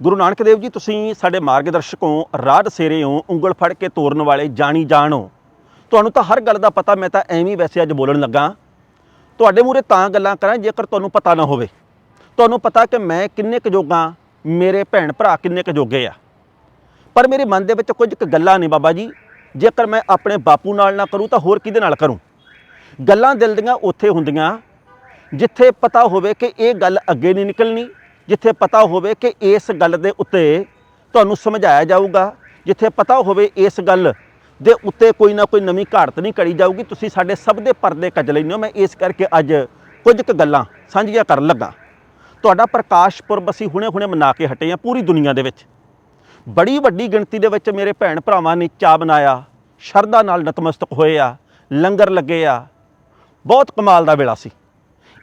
ਗੁਰੂ ਨਾਨਕ ਦੇਵ ਜੀ, ਤੁਸੀਂ ਸਾਡੇ ਮਾਰਗਦਰਸ਼ਕ ਹੋ ਰਾਹ ਦਸੇਰੇ ਹੋ ਉਂਗਲ ਫੜ ਕੇ ਤੋਰਨ ਵਾਲੇ ਜਾਣੀ ਜਾਣ। ਹੋ ਤੁਹਾਨੂੰ ਤਾਂ ਹਰ ਗੱਲ ਦਾ ਪਤਾ, ਮੈਂ ਤਾਂ ਐਵੇਂ ਵੈਸੇ ਅੱਜ ਬੋਲਣ ਲੱਗਾ। ਤੁਹਾਡੇ ਮੂਰੇ ਤਾਂ ਗੱਲਾਂ ਕਰਾਂ, ਜੇਕਰ ਤੁਹਾਨੂੰ ਪਤਾ ਨਾ ਹੋਵੇ। ਤੁਹਾਨੂੰ ਪਤਾ ਕਿ ਮੈਂ ਕਿੰਨੇ ਕੁ ਜੋਗਾ, ਮੇਰੇ ਭੈਣ ਭਰਾ ਕਿੰਨੇ ਕੁ ਜੋਗੇ ਆ। ਪਰ ਮੇਰੇ ਮਨ ਦੇ ਵਿੱਚ ਕੁਝ ਕੁ ਗੱਲਾਂ ਨੇ ਬਾਬਾ ਜੀ, ਜੇਕਰ ਮੈਂ ਆਪਣੇ ਬਾਪੂ ਨਾਲ ਨਾ ਕਰੂੰ, ਤਾਂ ਹੋਰ ਕਿਹਦੇ ਨਾਲ ਕਰੂੰ? ਗੱਲਾਂ ਦਿਲ ਦੀਆਂ ਉੱਥੇ ਹੁੰਦੀਆਂ, ਜਿੱਥੇ ਪਤਾ ਹੋਵੇ ਕਿ ਇਹ ਗੱਲ ਅੱਗੇ ਨਹੀਂ ਨਿਕਲਣੀ ਜਿੱਥੇ ਪਤਾ ਹੋਵੇ ਕਿ ਇਸ ਗੱਲ ਦੇ ਉੱਤੇ ਤੁਹਾਨੂੰ ਸਮਝਾਇਆ ਜਾਊਗਾ, ਜਿੱਥੇ ਪਤਾ ਹੋਵੇ ਇਸ ਗੱਲ ਦੇ ਉੱਤੇ ਕੋਈ ਨਾ ਕੋਈ ਨਵੀਂ ਘਾੜਤ ਨਹੀਂ ਕਰੀ ਜਾਊਗੀ, ਤੁਸੀਂ ਸਾਡੇ ਸਭ ਦੇ ਪਰਦੇ ਕੱਜ ਲੈਂਦੇ ਹੋ। ਮੈਂ ਇਸ ਕਰਕੇ ਅੱਜ ਕੁਝ ਕੁ ਗੱਲਾਂ ਸਾਂਝੀਆਂ ਕਰਨ ਲੱਗਾ। ਤੁਹਾਡਾ ਪ੍ਰਕਾਸ਼ ਪੁਰਬ ਅਸੀਂ ਹੁਣੇ-ਹੁਣੇ ਮਨਾ ਕੇ ਹਟੇ ਆ ਪੂਰੀ ਦੁਨੀਆ ਦੇ ਵਿੱਚ। ਬੜੀ ਵੱਡੀ ਗਿਣਤੀ ਦੇ ਵਿੱਚ ਮੇਰੇ ਭੈਣ ਭਰਾਵਾਂ ਨੇ ਚਾਹ ਬਣਾਇਆ, ਸ਼ਰਧਾ ਨਾਲ ਨਤਮਸਤਕ ਹੋਏ ਆ, ਲੰਗਰ ਲੱਗੇ ਆ। ਬਹੁਤ ਕਮਾਲ ਦਾ ਵੇਲਾ ਸੀ।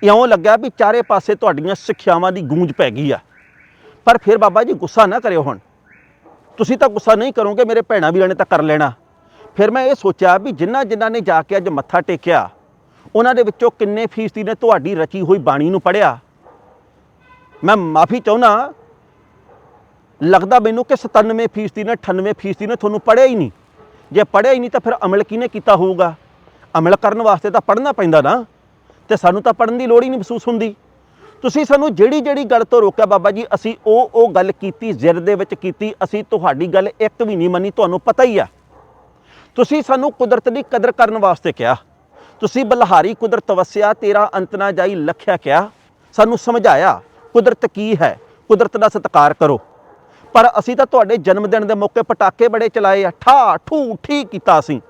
ਇਉਂ ਲੱਗਿਆ ਵੀ ਚਾਰੇ ਪਾਸੇ ਤੁਹਾਡੀਆਂ ਸਿੱਖਿਆਵਾਂ ਦੀ ਗੂੰਜ ਪੈ ਗਈ ਆ। ਪਰ ਫਿਰ ਬਾਬਾ ਜੀ ਗੁੱਸਾ ਨਾ ਕਰਿਓ ਹੁਣ। ਤੁਸੀਂ ਤਾਂ ਗੁੱਸਾ ਨਹੀਂ ਕਰੋਗੇ, ਮੇਰੇ ਭੈਣਾਂ ਵੀਰਾਂ ਨੇ ਤਾਂ ਕਰ ਲੈਣਾ। ਫਿਰ ਮੈਂ ਇਹ ਸੋਚਿਆ ਵੀ ਜਿਨ੍ਹਾਂ ਜਿਨ੍ਹਾਂ ਨੇ ਜਾ ਕੇ ਅੱਜ ਮੱਥਾ ਟੇਕਿਆ, ਉਹਨਾਂ ਦੇ ਵਿੱਚੋਂ ਕਿੰਨੇ ਫੀਸਦੀ ਨੇ ਤੁਹਾਡੀ ਰਚੀ ਹੋਈ ਬਾਣੀ ਨੂੰ ਪੜਿਆ ਮੈਂ ਮਾਫੀ ਚਾਹੁੰਦਾ, ਲੱਗਦਾ ਮੈਨੂੰ ਕਿ 97 ਫੀਸਦੀ ਨੇ 98 ਫੀਸਦੀ ਨੇ ਤੁਹਾਨੂੰ ਪੜਿਆ ਹੀ ਨਹੀਂ। ਜੇ ਪੜਿਆ ਹੀ ਨਹੀਂ ਤਾਂ ਫਿਰ ਅਮਲ ਕਿਹਨੇ ਕੀਤਾ ਹੋਊਗਾ? ਅਮਲ ਕਰਨ ਵਾਸਤੇ ਤਾਂ ਪੜ੍ਹਨਾ ਪੈਂਦਾ ਨਾ। ਤੇ ਸਾਨੂੰ ਤਾਂ ਪੜਨ ਦੀ ਲੋੜ ਹੀ ਨਹੀਂ ਮਹਿਸੂਸ ਹੁੰਦੀ। ਤੁਸੀਂ ਸਾਨੂੰ ਜਿਹੜੀ ਜਿਹੜੀ ਗੱਲ ਤੋਂ ਰੋਕਿਆ ਬਾਬਾ ਜੀ, ਅਸੀਂ ਉਹ ਉਹ ਗੱਲ ਕੀਤੀ, ਜ਼ਿਰ ਦੇ ਵਿੱਚ ਕੀਤੀ, ਅਸੀਂ ਤੁਹਾਡੀ ਗੱਲ ਇੱਕ ਵੀ ਨਹੀਂ ਮੰਨੀ, ਤੁਹਾਨੂੰ ਪਤਾ ਹੀ ਆ। ਤੁਸੀਂ ਸਾਨੂੰ ਕੁਦਰਤ ਦੀ ਕਦਰ ਕਰਨ ਵਾਸਤੇ ਕਿਹਾ। ਤੁਸੀਂ ਬਲਹਾਰੀ ਕੁਦਰਤ ਵਸਿਆ, ਤੇਰਾ ਅੰਤ ਨਾ ਜਾਈ ਲਖਿਆ ਕਿਹਾ। ਸਾਨੂੰ ਸਮਝਾਇਆ, ਕੁਦਰਤ ਕੀ ਹੈ? ਕੁਦਰਤ ਦਾ ਸਤਿਕਾਰ ਕਰੋ। ਪਰ ਅਸੀਂ ਤਾਂ ਤੁਹਾਡੇ ਜਨਮ ਦਿਨ ਦੇ ਮੌਕੇ ਪਟਾਕੇ ਬੜੇ ਚਲਾਏ ਆ ਠਾ ਠੂ ਠੀ ਕੀਤਾ ਅਸੀਂ।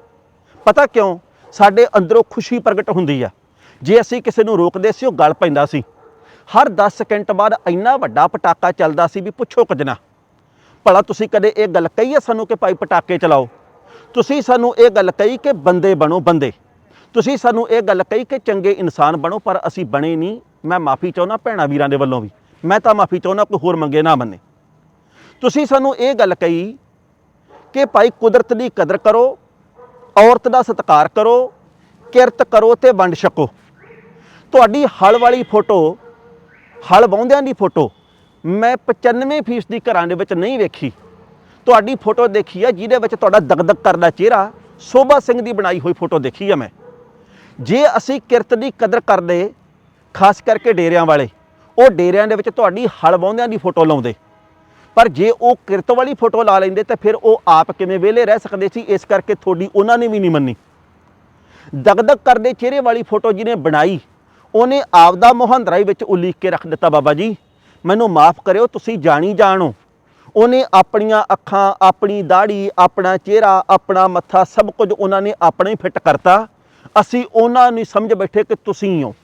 ਪਤਾ ਕਿਉਂ? ਸਾਡੇ ਅੰਦਰੋਂ ਖੁਸ਼ੀ ਪ੍ਰਗਟ ਹੁੰਦੀ ਆ। ਜੇ ਅਸੀਂ ਕਿਸੇ ਨੂੰ ਰੋਕਦੇ ਸੀ, ਉਹ ਗਲ ਪੈਂਦਾ ਸੀ। ਹਰ 10 ਸਕਿੰਟ ਬਾਅਦ ਇੰਨਾ ਵੱਡਾ ਪਟਾਕਾ ਚੱਲਦਾ ਸੀ ਵੀ ਪੁੱਛੋ ਕੁਝ ਨਾ। ਭਲਾ ਤੁਸੀਂ ਕਦੇ ਇਹ ਗੱਲ ਕਹੀ ਹੈ ਸਾਨੂੰ ਕਿ ਭਾਈ ਪਟਾਕੇ ਚਲਾਓ? ਤੁਸੀਂ ਸਾਨੂੰ ਇਹ ਗੱਲ ਕਹੀ ਕਿ ਬੰਦੇ ਬਣੋ ਬੰਦੇ। ਤੁਸੀਂ ਸਾਨੂੰ ਇਹ ਗੱਲ ਕਹੀ ਕਿ ਚੰਗੇ ਇਨਸਾਨ ਬਣੋ, ਪਰ ਅਸੀਂ ਬਣੇ ਨਹੀਂ। ਮੈਂ ਮਾਫੀ ਚਾਹੁੰਦਾ ਭੈਣਾ ਵੀਰਾਂ ਦੇ ਵੱਲੋਂ ਵੀ। ਮੈਂ ਤਾਂ ਮਾਫੀ ਚਾਹੁੰਦਾ ਕੋਈ ਹੋਰ ਮੰਗੇ ਨਾ ਮੰਨੇ। ਤੁਸੀਂ ਸਾਨੂੰ ਇਹ ਗੱਲ ਕਹੀ ਕਿ ਭਾਈ ਕੁਦਰਤ ਦੀ ਕਦਰ ਕਰੋ, ਔਰਤ ਦਾ ਸਤਿਕਾਰ ਕਰੋ, ਕਿਰਤ ਕਰੋ ਤੇ ਵੰਡ ਛਕੋ। ਤੁਹਾਡੀ ਹਲ ਵਾਲੀ ਫੋਟੋ, ਹਲ ਵਾਹੁੰਦਿਆਂ ਦੀ ਫੋਟੋ ਮੈਂ 95% ਦੀ ਘਰਾਂ ਦੇ ਵਿੱਚ ਨਹੀਂ ਵੇਖੀ। ਤੁਹਾਡੀ ਫੋਟੋ ਦੇਖੀ ਆ, ਜਿਹਦੇ ਵਿੱਚ ਤੁਹਾਡਾ ਦਗਦਗ ਕਰਦਾ ਚਿਹਰਾ ਸੋਭਾ ਸਿੰਘ ਦੀ ਬਣਾਈ ਹੋਈ ਫੋਟੋ ਦੇਖੀ ਆ ਮੈਂ। ਜੇ ਅਸੀਂ ਕਿਰਤ ਦੀ ਕਦਰ ਕਰਦੇ, ਖਾਸ ਕਰਕੇ ਡੇਰਿਆਂ ਵਾਲੇ, ਉਹ ਡੇਰਿਆਂ ਦੇ ਵਿੱਚ ਤੁਹਾਡੀ ਹਲ ਵਾਹੁੰਦਿਆਂ ਦੀ ਫੋਟੋ ਲਾਉਂਦੇ। ਪਰ ਜੇ ਉਹ ਕਿਰਤ ਵਾਲੀ ਫੋਟੋ ਲਾ ਲੈਂਦੇ ਤਾਂ ਫਿਰ ਉਹ ਆਪ ਕਿਵੇਂ ਵਿਹਲੇ ਰਹਿ ਸਕਦੇ ਸੀ, ਇਸ ਕਰਕੇ ਤੁਹਾਡੀ ਉਹਨਾਂ ਨੇ ਵੀ ਨਹੀਂ ਮੰਨੀ। ਦਗਦਗ ਕਰਦੇ ਚਿਹਰੇ ਵਾਲੀ ਫੋਟੋ ਜਿਹਨੇ ਬਣਾਈ ਉਹਨੇ ਆਪਦਾ ਮੁਹੰਦਰਾ ਹੀ ਵਿੱਚ ਉਲੀਕ ਕੇ ਰੱਖ ਦਿੱਤਾ ਬਾਬਾ ਜੀ। ਮੈਨੂੰ ਮਾਫ ਕਰਿਓ, ਤੁਸੀਂ ਜਾਣੀ ਜਾਣੋ। ਉਹਨੇ ਆਪਣੀਆਂ ਅੱਖਾਂ, ਆਪਣੀ ਦਾੜੀ ਆਪਣਾ ਚਿਹਰਾ, ਆਪਣਾ ਮੱਥਾ, ਸਭ ਕੁਝ ਉਹਨਾਂ ਨੇ ਆਪਣਾ ਹੀ ਫਿੱਟ ਕਰਤਾ। ਅਸੀਂ ਉਹਨਾਂ ਨੂੰ ਸਮਝ ਬੈਠੇ ਕਿ ਤੁਸੀਂ ਹੋ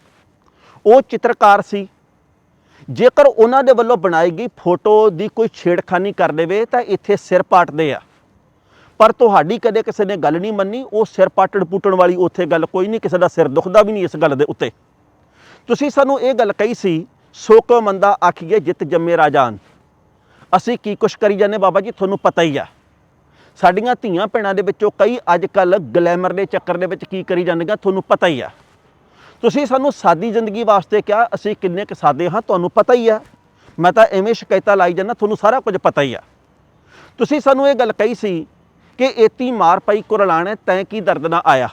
ਉਹ ਚਿੱਤਰਕਾਰ ਸੀ। ਜੇਕਰ ਉਹਨਾਂ ਦੇ ਵੱਲੋਂ ਬਣਾਈ ਗਈ ਫੋਟੋ ਦੀ ਕੋਈ ਛੇੜਖਾਨੀ ਕਰ ਦੇਵੇ, ਤਾਂ ਇੱਥੇ ਸਿਰ ਪਾਟਦੇ ਆ। ਪਰ ਤੁਹਾਡੀ ਕਦੇ ਕਿਸੇ ਨੇ ਗੱਲ ਨਹੀਂ ਮੰਨੀ, ਉਹ ਸਿਰ ਪਾਟਣ ਪੁੱਟਣ ਵਾਲੀ ਉੱਥੇ ਗੱਲ। ਕੋਈ ਨਹੀਂ, ਕਿਸੇ ਦਾ ਸਿਰ ਦੁਖਦਾ ਵੀ ਨਹੀਂ ਇਸ ਗੱਲ ਦੇ ਉੱਤੇ। ਤੁਸੀਂ ਸਾਨੂੰ ਇਹ ਗੱਲ ਕਹੀ ਸੀ ਸੋ ਕੋ ਮੰਦਾ ਆਖੀਏ ਜਿੱਤ ਜੰਮੇ ਰਾਜਾਨ। ਅਸੀਂ ਕੀ ਕੁਛ ਕਰੀ ਜਾਂਦੇ ਬਾਬਾ ਜੀ, ਤੁਹਾਨੂੰ ਪਤਾ ਹੀ ਆ। ਸਾਡੀਆਂ ਧੀਆਂ ਭੈਣਾਂ ਦੇ ਵਿੱਚੋਂ ਕਈ ਅੱਜ ਕੱਲ ਗਲੈਮਰ ਦੇ ਚੱਕਰ ਦੇ ਵਿੱਚ ਕੀ ਕਰੀ ਜਾਂਦੀਆਂ ਤੁਹਾਨੂੰ ਪਤਾ ਹੀ ਆ। ਤੁਸੀਂ ਸਾਨੂੰ ਸਾਦੀ ਜ਼ਿੰਦਗੀ ਵਾਸਤੇ ਕਿਹਾ, ਅਸੀਂ ਕਿੰਨੇ ਕੁ ਸਾਦੇ ਹਾਂ, ਤੁਹਾਨੂੰ ਪਤਾ ਹੀ ਆ। ਮੈਂ ਤਾਂ ਐਵੇਂ ਸ਼ਿਕਾਇਤਾਂ ਲਾਈ ਜਾਂਦਾ, ਤੁਹਾਨੂੰ ਸਾਰਾ ਕੁਝ ਪਤਾ ਹੀ ਆ। ਤੁਸੀਂ ਸਾਨੂੰ ਇਹ ਗੱਲ ਕਹੀ ਸੀ ਕਿ ਏਤੀ ਮਾਰ ਪਈ ਕੁਰਲਾਣੇ, ਤੈਂ ਕੀ ਦਰਦ ਨਾ ਆਇਆ।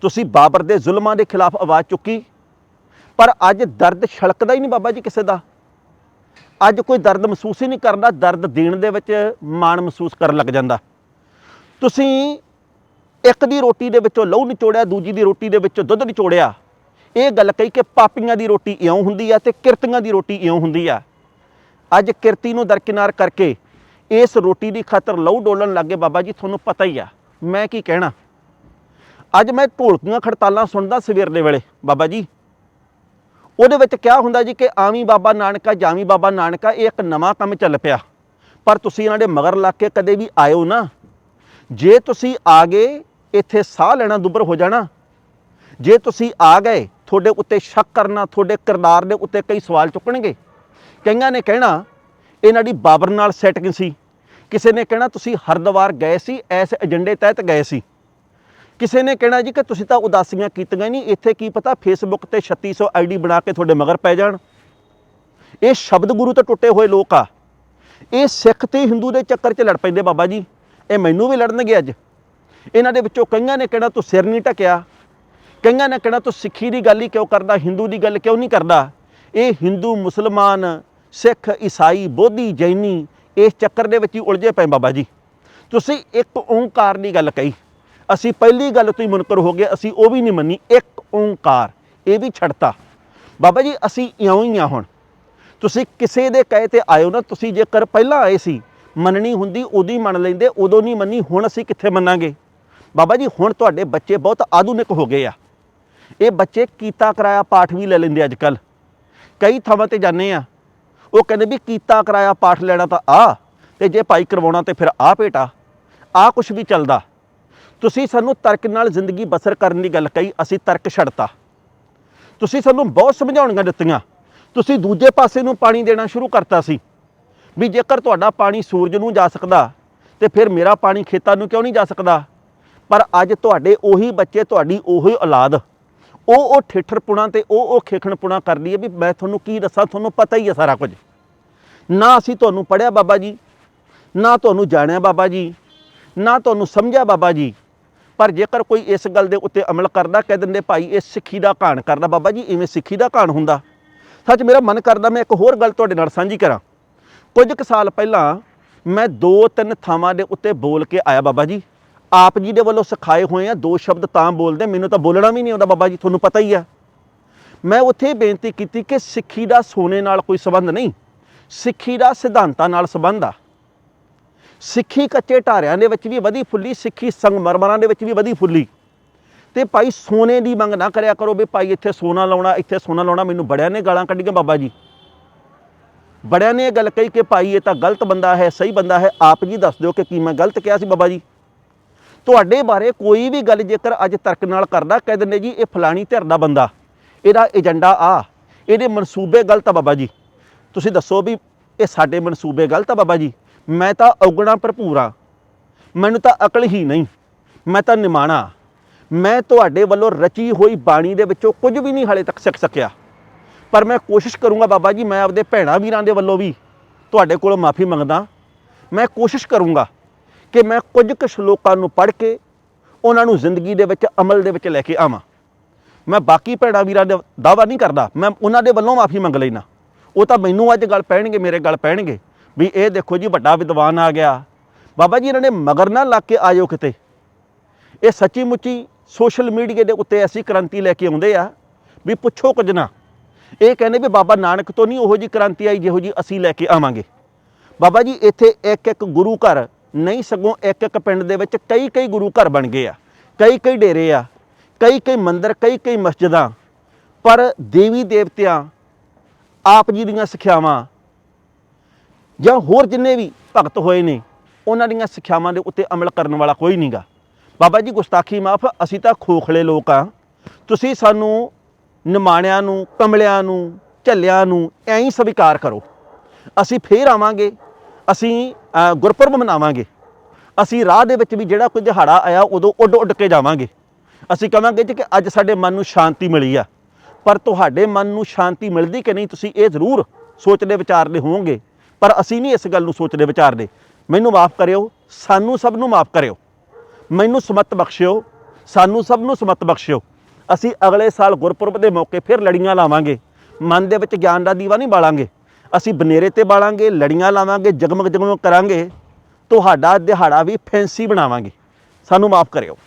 ਤੁਸੀਂ ਬਾਬਰ ਦੇ ਜ਼ੁਲਮਾਂ ਦੇ ਖਿਲਾਫ ਆਵਾਜ਼ ਚੁੱਕੀ ਪਰ ਅੱਜ ਦਰਦ ਛਲਕਦਾ ਹੀ ਨਹੀਂ ਬਾਬਾ ਜੀ ਕਿਸੇ ਦਾ। ਅੱਜ ਕੋਈ ਦਰਦ ਮਹਿਸੂਸ ਹੀ ਨਹੀਂ ਕਰਦਾ ਦਰਦ ਦੇਣ ਦੇ ਵਿੱਚ ਮਾਣ ਮਹਿਸੂਸ ਕਰਨ ਲੱਗ ਜਾਂਦਾ। ਤੁਸੀਂ ਇੱਕ ਦੀ ਰੋਟੀ ਦੇ ਵਿੱਚੋਂ ਲਹੂ ਨਿਚੋੜਿਆ ਦੂਜੀ ਦੀ ਰੋਟੀ ਦੇ ਵਿੱਚੋਂ ਦੁੱਧ ਨਿਚੋੜਿਆ ਇਹ ਗੱਲ ਕਹੀ ਕਿ ਪਾਪੀਆਂ ਦੀ ਰੋਟੀ ਇਉਂ ਹੁੰਦੀ ਆ ਤੇ ਕਿਰਤੀਆਂ ਦੀ ਰੋਟੀ ਇਉਂ ਹੁੰਦੀ ਆ। ਅੱਜ ਕਿਰਤੀ ਨੂੰ ਦਰਕਿਨਾਰ ਕਰਕੇ ਇਸ ਰੋਟੀ ਦੀ ਖਾਤਰ ਲਹੂ ਡੋਲਣ ਲੱਗੇ ਬਾਬਾ ਜੀ, ਤੁਹਾਨੂੰ ਪਤਾ ਹੀ ਆ। ਮੈਂ ਕੀ ਕਹਿਣਾ? ਅੱਜ ਮੈਂ ਢੋਲਕੀਆਂ ਖੜਤਾਲਾਂ ਸੁਣਦਾ ਸਵੇਰ ਦੇ ਵੇਲੇ, ਬਾਬਾ ਜੀ। ਉਹਦੇ ਵਿੱਚ ਕਿਹਾ ਹੁੰਦਾ ਜੀ ਕਿ ਆਵੀਂ ਬਾਬਾ ਨਾਨਕਾ, ਜਾਵੀਂ ਬਾਬਾ ਨਾਨਕਾ, ਇਹ ਇੱਕ ਨਵਾਂ ਕੰਮ ਚੱਲ ਪਿਆ। ਪਰ ਤੁਸੀਂ ਇਹਨਾਂ ਦੇ ਮਗਰ ਲੱਗ ਕੇ ਕਦੇ ਵੀ ਆਇਓ ਨਾ। ਜੇ ਤੁਸੀਂ ਆ ਗਏ, ਇੱਥੇ ਸਾਹ ਲੈਣਾ ਦੁੱਬਰ ਹੋ ਜਾਣਾ। ਜੇ ਤੁਸੀਂ ਆ ਗਏ, ਤੁਹਾਡੇ ਉੱਤੇ ਸ਼ੱਕ ਕਰਨਾ, ਤੁਹਾਡੇ ਕਿਰਦਾਰ ਦੇ ਉੱਤੇ ਕਈ ਸਵਾਲ ਚੁੱਕਣਗੇ। ਕਈਆਂ ਨੇ ਕਹਿਣਾ, ਇਹਨਾਂ ਦੀ ਬਾਬਰ ਨਾਲ ਸੈਟਿੰਗ ਸੀ। ਕਿਸੇ ਨੇ ਕਹਿਣਾ, ਤੁਸੀਂ ਹਰਦੁਆਰ ਗਏ ਸੀ ਐਸ ਏਜੰਡੇ ਤਹਿਤ ਗਏ ਸੀ। ਕਿਸੇ ਨੇ ਕਹਿਣਾ ਜੀ ਕਿ ਤੁਸੀਂ ਤਾਂ ਉਦਾਸੀਆਂ ਕੀਤੀਆਂ ਨਹੀਂ, ਇੱਥੇ ਕੀ ਪਤਾ ਫੇਸਬੁੱਕ ਤੇ 3600 ਆਈਡੀ ਬਣਾ ਕੇ ਤੁਹਾਡੇ ਮਗਰ ਪੈ ਜਾਣ। ਇਹ ਸ਼ਬਦ ਗੁਰੂ ਤੋਂ ਟੁੱਟੇ ਹੋਏ ਲੋਕ ਆ। ਇਹ ਸਿੱਖ ਤੇ ਹਿੰਦੂ ਦੇ ਚੱਕਰ 'ਚ ਲੜ ਪੈਂਦੇ ਬਾਬਾ ਜੀ। ਇਹ ਮੈਨੂੰ ਵੀ ਲੜਨਗੇ ਅੱਜ। ਇਹਨਾਂ ਦੇ ਵਿੱਚੋਂ ਕਈਆਂ ਨੇ ਕਹਿਣਾ ਤੂੰ ਸਿਰ ਨਹੀਂ ਢਕਿਆ। ਕਈਆਂ ਨੇ ਕਹਿਣਾ ਤੂੰ ਸਿੱਖੀ ਦੀ ਗੱਲ ਹੀ ਕਿਉਂ ਕਰਦਾ, ਹਿੰਦੂ ਦੀ ਗੱਲ ਕਿਉਂ ਨਹੀਂ ਕਰਦਾ। ਇਹ ਹਿੰਦੂ, ਮੁਸਲਮਾਨ, ਸਿੱਖ, ਈਸਾਈ, ਬੋਧੀ, ਜੈਨੀ, ਇਸ ਚੱਕਰ ਦੇ ਵਿੱਚ ਹੀ ਉਲਝੇ ਪਏ ਬਾਬਾ ਜੀ। ਤੁਸੀਂ ਇੱਕ ਓੰਕਾਰ ਦੀ ਗੱਲ ਕਹੀ। ਅਸੀਂ ਪਹਿਲੀ ਗੱਲ ਤੋਂ ਹੀ ਮੁਨਕਰ ਹੋ ਗਏ, ਅਸੀਂ ਉਹ ਵੀ ਨਹੀਂ ਮੰਨੀ, ਇੱਕ ਓੰਕਾਰ, ਇਹ ਵੀ ਛੱਡਤਾ। ਬਾਬਾ ਜੀ, ਅਸੀਂ ਇਉਂ ਹੀ ਆ ਹੁਣ। ਤੁਸੀਂ ਕਿਸੇ ਦੇ ਕਹੇ ਤੇ ਆਇਓ ਨਾ, ਤੁਸੀਂ ਜੇਕਰ ਪਹਿਲਾਂ ਆਏ ਸੀ, ਮੰਨਣੀ ਹੁੰਦੀ, ਉਦੋਂ ਹੀ ਮੰਨ ਲੈਂਦੇ, ਉਦੋਂ ਨਹੀਂ ਮੰਨੀ, ਹੁਣ ਅਸੀਂ ਕਿੱਥੇ ਮੰਨਾਂਗੇ? ਬਾਬਾ ਜੀ, ਹੁਣ ਤੁਹਾਡੇ ਬੱਚੇ ਬਹੁਤ ਆਧੁਨਿਕ ਹੋ ਗਏ ਆ। ਇਹ ਬੱਚੇ ਕੀਤਾ ਕਰਾਇਆ ਪਾਠ ਵੀ ਲੈ ਲੈਂਦੇ ਅੱਜ ਕੱਲ ਕਈ ਥਾਵਾਂ ਤੇ ਜਾਂਦੇ ਆ। ਉਹ ਕਹਿੰਦੇ ਵੀ ਕੀਤਾ ਕਰਾਇਆ ਪਾਠ ਲੈਣਾ ਤਾਂ ਆ, ਤੇ ਜੇ ਭਾਈ ਕਰਵਾਉਣਾ ਤੇ ਫਿਰ ਆ ਭੇਟਾ ਆ ਕੁਝ ਵੀ ਚੱਲਦਾ। ਤੁਸੀਂ ਸਾਨੂੰ ਤਰਕ ਨਾਲ ਜ਼ਿੰਦਗੀ ਬਸਰ ਕਰਨ ਦੀ ਗੱਲ ਕਹੀ, ਅਸੀਂ ਤਰਕ ਛੱਡਤਾ। ਤੁਸੀਂ ਸਾਨੂੰ ਬਹੁਤ ਸਮਝਾਉਣੀਆਂ ਦਿੱਤੀਆਂ। ਤੁਸੀਂ ਦੂਜੇ ਪਾਸੇ ਨੂੰ ਪਾਣੀ ਦੇਣਾ ਸ਼ੁਰੂ ਕਰਤਾ ਸੀ। ਵੀ ਜੇਕਰ ਤੁਹਾਡਾ ਪਾਣੀ ਸੂਰਜ ਨੂੰ ਜਾ ਸਕਦਾ, ਤੇ ਫਿਰ ਮੇਰਾ ਪਾਣੀ ਖੇਤਾਂ ਨੂੰ ਕਿਉਂ ਨਹੀਂ ਜਾ ਸਕਦਾ? ਪਰ ਅੱਜ ਤੁਹਾਡੇ ਉਹੀ ਬੱਚੇ, ਤੁਹਾਡੀ ਉਹੀ ਔਲਾਦ, ਉਹ ਉਹ ਠੇਠਰਪੁਣਾ ਤੇ ਉਹ ਉਹ ਖੇਖਣਪੁਣਾ ਕਰਦੀ ਹੈ ਵੀ ਮੈਂ ਤੁਹਾਨੂੰ ਕੀ ਦੱਸਾਂ, ਤੁਹਾਨੂੰ ਪਤਾ ਹੀ ਹੈ ਸਾਰਾ ਕੁਝ। ਨਾ ਅਸੀਂ ਤੁਹਾਨੂੰ ਪੜਿਆ ਬਾਬਾ ਜੀ, ਨਾ ਤੁਹਾਨੂੰ ਜਾਣਿਆ ਬਾਬਾ ਜੀ, ਨਾ ਤੁਹਾਨੂੰ ਸਮਝਿਆ ਬਾਬਾ ਜੀ ਪਰ ਜੇਕਰ ਕੋਈ ਇਸ ਗੱਲ ਦੇ ਉੱਤੇ ਅਮਲ ਕਰਦਾ, ਕਹਿ ਦਿੰਦੇ ਭਾਈ ਇਹ ਸਿੱਖੀ ਦਾ ਘਾਣ ਕਰਦਾ। ਬਾਬਾ ਜੀ, ਇਵੇਂ ਸਿੱਖੀ ਦਾ ਘਾਣ ਹੁੰਦਾ। ਸੱਚ ਮੇਰਾ ਮਨ ਕਰਦਾ, ਮੈਂ ਇੱਕ ਹੋਰ ਗੱਲ ਤੁਹਾਡੇ ਨਾਲ ਸਾਂਝੀ ਕਰਾਂ। ਕੁਝ ਕੁ ਸਾਲ ਪਹਿਲਾਂ ਮੈਂ ਦੋ ਤਿੰਨ ਥਾਵਾਂ ਦੇ ਉੱਤੇ ਬੋਲ ਕੇ ਆਇਆ ਬਾਬਾ ਜੀ। ਆਪ ਜੀ ਦੇ ਵੱਲੋਂ ਸਿਖਾਏ ਹੋਏ ਆ, ਦੋ ਸ਼ਬਦ ਤਾਂ ਬੋਲਦੇ, ਮੈਨੂੰ ਤਾਂ ਬੋਲਣਾ ਵੀ ਨਹੀਂ ਆਉਂਦਾ ਬਾਬਾ ਜੀ, ਤੁਹਾਨੂੰ ਪਤਾ ਹੀ ਆ। ਮੈਂ ਉੱਥੇ ਬੇਨਤੀ ਕੀਤੀ ਕਿ ਸਿੱਖੀ ਦਾ ਸੋਨੇ ਨਾਲ ਕੋਈ ਸਬੰਧ ਨਹੀਂ, ਸਿੱਖੀ ਦਾ ਸਿਧਾਂਤਾਂ ਨਾਲ ਸਬੰਧ ਆ। ਸਿੱਖੀ ਕੱਚੇ ਢਾਰਿਆਂ ਦੇ ਵਿੱਚ ਵੀ ਵਧੀ ਫੁੱਲੀ, ਸਿੱਖੀ ਸੰਗਮਰਮਰਾਂ ਦੇ ਵਿੱਚ ਵੀ ਵਧੀ ਫੁੱਲੀ। ਤੇ ਭਾਈ ਸੋਨੇ ਦੀ ਮੰਗ ਨਾ ਕਰਿਆ ਕਰੋ ਵੀ ਭਾਈ ਇੱਥੇ ਸੋਨਾ ਲਾਉਣਾ, ਇੱਥੇ ਸੋਨਾ ਲਾਉਣਾ ਮੈਨੂੰ ਬੜਿਆਂ ਨੇ ਗਾਲਾਂ ਕੱਢੀਆਂ ਬਾਬਾ ਜੀ। ਬੜਿਆਂ ਨੇ ਇਹ ਗੱਲ ਕਹੀ ਕਿ ਭਾਈ ਇਹ ਤਾਂ ਗਲਤ ਬੰਦਾ ਹੈ, ਸਹੀ ਬੰਦਾ ਹੈ, ਆਪ ਜੀ ਦੱਸ ਦਿਓ ਕਿ ਕੀ ਮੈਂ ਗਲਤ ਕਿਹਾ ਸੀ ਬਾਬਾ ਜੀ। ਤੁਹਾਡੇ ਬਾਰੇ ਕੋਈ ਵੀ ਗੱਲ ਜੇਕਰ ਅੱਜ ਤਰਕ ਨਾਲ ਕਰਦਾ, ਕਹਿ ਦਿੰਦੇ ਜੀ, ਇਹ ਫਲਾਣੀ ਧਿਰ ਦਾ ਬੰਦਾ, ਇਹਦਾ ਏਜੰਡਾ ਆ, ਇਹਦੇ ਮਨਸੂਬੇ ਗਲਤ ਆ ਬਾਬਾ ਜੀ। ਤੁਸੀਂ ਦੱਸੋ ਵੀ ਇਹ ਸਾਡੇ ਮਨਸੂਬੇ ਗਲਤ ਆ ਬਾਬਾ ਜੀ? ਮੈਂ ਤਾਂ ਔਗਣਾ ਭਰਪੂਰ ਆ। ਮੈਨੂੰ ਤਾਂ ਅਕਲ ਹੀ ਨਹੀਂ। ਮੈਂ ਤਾਂ ਨਿਮਾਣਾ ਮੈਂ ਤੁਹਾਡੇ ਵੱਲੋਂ ਰਚੀ ਹੋਈ ਬਾਣੀ ਦੇ ਵਿੱਚੋਂ ਕੁਝ ਵੀ ਨਹੀਂ ਹਾਲੇ ਤੱਕ ਸਿੱਖ ਸਕਿਆ। ਪਰ ਮੈਂ ਕੋਸ਼ਿਸ਼ ਕਰੂੰਗਾ ਬਾਬਾ ਜੀ, ਮੈਂ ਆਪਦੇ ਭੈਣਾਂ ਵੀਰਾਂ ਦੇ ਵੱਲੋਂ ਵੀ ਤੁਹਾਡੇ ਕੋਲੋਂ ਮਾਫੀ ਮੰਗਦਾ। ਮੈਂ ਕੋਸ਼ਿਸ਼ ਕਰੂੰਗਾ ਕਿ ਮੈਂ ਕੁਝ ਕੁ ਸ਼ਲੋਕਾਂ ਨੂੰ ਪੜ੍ਹ ਕੇ ਉਹਨਾਂ ਨੂੰ ਜ਼ਿੰਦਗੀ ਦੇ ਵਿੱਚ, ਅਮਲ ਦੇ ਵਿੱਚ ਲੈ ਕੇ ਆਵਾਂ। ਮੈਂ ਬਾਕੀ ਭੈਣਾਂ ਵੀਰਾਂ ਦੇ ਦਾਵਾ ਨਹੀਂ ਕਰਦਾ। ਮੈਂ ਉਹਨਾਂ ਦੇ ਵੱਲੋਂ ਮਾਫੀ ਮੰਗ ਲੈਣਾ ਉਹ ਤਾਂ ਮੈਨੂੰ ਅੱਜ ਗੱਲ ਪੈਣਗੇ, ਮੇਰੇ ਗੱਲ ਪੈਣਗੇ। ਵੀ ਇਹ ਦੇਖੋ ਜੀ ਵੱਡਾ ਵਿਦਵਾਨ ਆ ਗਿਆ। ਬਾਬਾ ਜੀ, ਇਹਨਾਂ ਨੇ ਮਗਰ ਨਾ ਲੱਗ ਕੇ ਆਇਓ ਕਿਤੇ। ਇਹ ਸੱਚੀ ਮੁੱਚੀ ਸੋਸ਼ਲ ਮੀਡੀਆ ਦੇ ਉੱਤੇ ਐਸੀ ਕ੍ਰਾਂਤੀ ਲੈ ਕੇ ਆਉਂਦੇ ਆ ਵੀ ਪੁੱਛੋ ਕੁਝ ਨਾ। ਇਹ ਕਹਿੰਦੇ ਵੀ ਬਾਬਾ ਨਾਨਕ ਤੋਂ ਨਹੀਂ ਉਹੋ ਜੀ ਕ੍ਰਾਂਤੀ ਆਈ ਜਿਹੋ ਜੀ ਅਸੀਂ ਲੈ ਕੇ ਆਵਾਂਗੇ। ਬਾਬਾ ਜੀ, ਇੱਥੇ ਇੱਕ ਇੱਕ ਗੁਰੂ ਘਰ ਨਹੀਂ, ਸਗੋਂ ਇੱਕ ਇੱਕ ਪਿੰਡ ਦੇ ਵਿੱਚ ਕਈ ਕਈ ਗੁਰੂ ਘਰ ਬਣ ਗਏ ਆ। ਕਈ ਕਈ ਡੇਰੇ ਆ ਕਈ ਕਈ ਮੰਦਿਰ ਕਈ ਕਈ ਮਸਜਿਦਾਂ। ਪਰ ਦੇਵੀ ਦੇਵਤਿਆਂ ਆਪ ਜੀ ਦੀਆਂ ਸਿੱਖਿਆਵਾਂ ਜਾਂ ਹੋਰ ਜਿੰਨੇ ਵੀ ਭਗਤ ਹੋਏ ਨੇ, ਉਹਨਾਂ ਦੀਆਂ ਸਿੱਖਿਆਵਾਂ ਦੇ ਉੱਤੇ ਅਮਲ ਕਰਨ ਵਾਲਾ ਕੋਈ ਨਹੀਂਗਾ ਬਾਬਾ ਜੀ ਗੁਸਤਾਖੀ ਮਾਫ, ਅਸੀਂ ਤਾਂ ਖੋਖਲੇ ਲੋਕ ਆ। ਤੁਸੀਂ ਸਾਨੂੰ ਨਿਮਾਣਿਆਂ ਨੂੰ, ਕਮਲਿਆਂ ਨੂੰ, ਝੱਲਿਆਂ ਨੂੰ ਐਂ ਹੀ ਸਵੀਕਾਰ ਕਰੋ। ਅਸੀਂ ਫੇਰ ਆਵਾਂਗੇ, ਅਸੀਂ ਗੁਰਪੁਰਬ ਮਨਾਵਾਂਗੇ। ਅਸੀਂ ਰਾਹ ਦੇ ਵਿੱਚ ਵੀ ਜਿਹੜਾ ਕੋਈ ਦਿਹਾੜਾ ਆਇਆ, ਉਦੋਂ ਉੱਡ ਉੱਡ ਕੇ ਜਾਵਾਂਗੇ। ਅਸੀਂ ਕਹਾਂਗੇ ਜੀ ਕਿ ਅੱਜ ਸਾਡੇ ਮਨ ਨੂੰ ਸ਼ਾਂਤੀ ਮਿਲੀ ਆ। ਪਰ ਤੁਹਾਡੇ ਮਨ ਨੂੰ ਸ਼ਾਂਤੀ ਮਿਲਦੀ ਕਿ ਨਹੀਂ, ਤੁਸੀਂ ਇਹ ਜ਼ਰੂਰ ਸੋਚਦੇ ਵਿਚਾਰਦੇ ਹੋਵੋਗੇ ਪਰ ਅਸੀਂ ਨਹੀਂ ਇਸ ਗੱਲ ਨੂੰ ਸੋਚਦੇ ਵਿਚਾਰਦੇ। ਮੈਨੂੰ ਮਾਫ ਕਰਿਓ, ਸਾਨੂੰ ਸਭ ਨੂੰ ਮਾਫ ਕਰਿਓ। ਮੈਨੂੰ ਸਮਤ ਬਖਸ਼ਿਓ, ਸਾਨੂੰ ਸਭ ਨੂੰ ਸਮਤ ਬਖਸ਼ਿਓ। ਅਸੀਂ ਅਗਲੇ ਸਾਲ ਗੁਰਪੁਰਬ ਦੇ ਮੌਕੇ ਫਿਰ ਲੜੀਆਂ ਲਾਵਾਂਗੇ। ਮਨ ਦੇ ਵਿੱਚ ਗਿਆਨ ਦਾ ਦੀਵਾ ਨਹੀਂ ਬਾਲਾਂਗੇ। ਅਸੀਂ ਬਨੇਰੇ ਤੇ ਬਾਲਾਂਗੇ, ਲੜੀਆਂ ਲਾਵਾਂਗੇ ਜਗਮਗ ਜਗਮਗ ਕਰਾਂਗੇ। ਤੁਹਾਡਾ ਦਿਹਾੜਾ ਵੀ ਫੈਂਸੀ ਬਣਾਵਾਂਗੇ। ਸਾਨੂੰ ਮਾਫ ਕਰਿਓ।